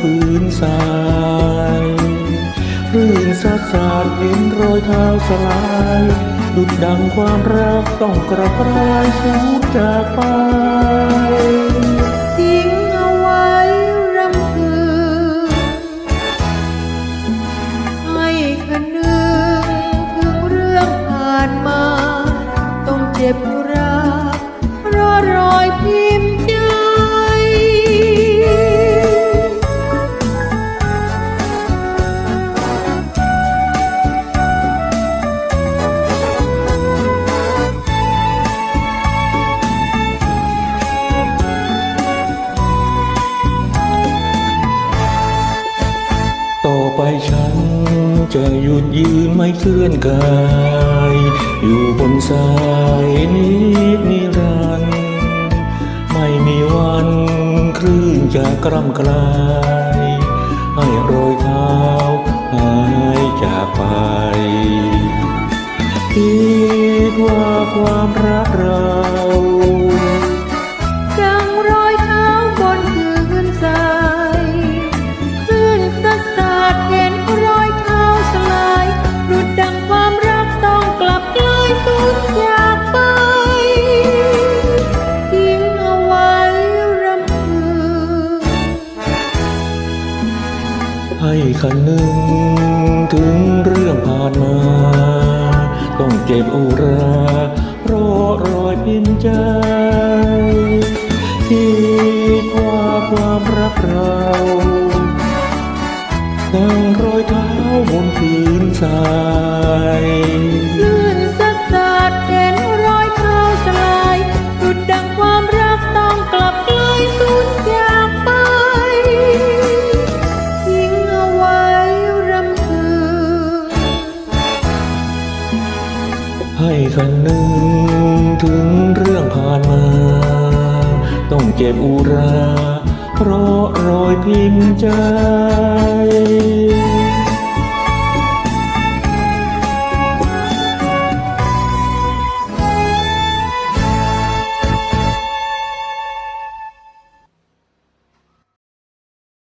พื้นทรายรื่นสาดสาดเห็นรอยเท้าสลาย ดุดดังความรักต้องกระพรายสูญจากไปทิ้งเอาไว้รำพึงให้คนึงถึงเรื่องผ่านมา ต้องเจ็บ ต่อไปฉันจะหยุดยืนไม่เคลื่อนกาย อยู่บนสายนี้นิรันดร์ไม่มีวันคลื่นจะกร่ำกลายให้รอยเท้าหายจากไปคิดว่าความรักเรา ให้คันนึงถึงเรื่องผ่านมา ต้องเก็บอุรารอรอยพิมพ์ใจคิดว่าความรักเรา ให้คันนึงถึงเรื่องผ่านมา ต้องเจ็บอุรา เพราะรอยพิมพ์ใจ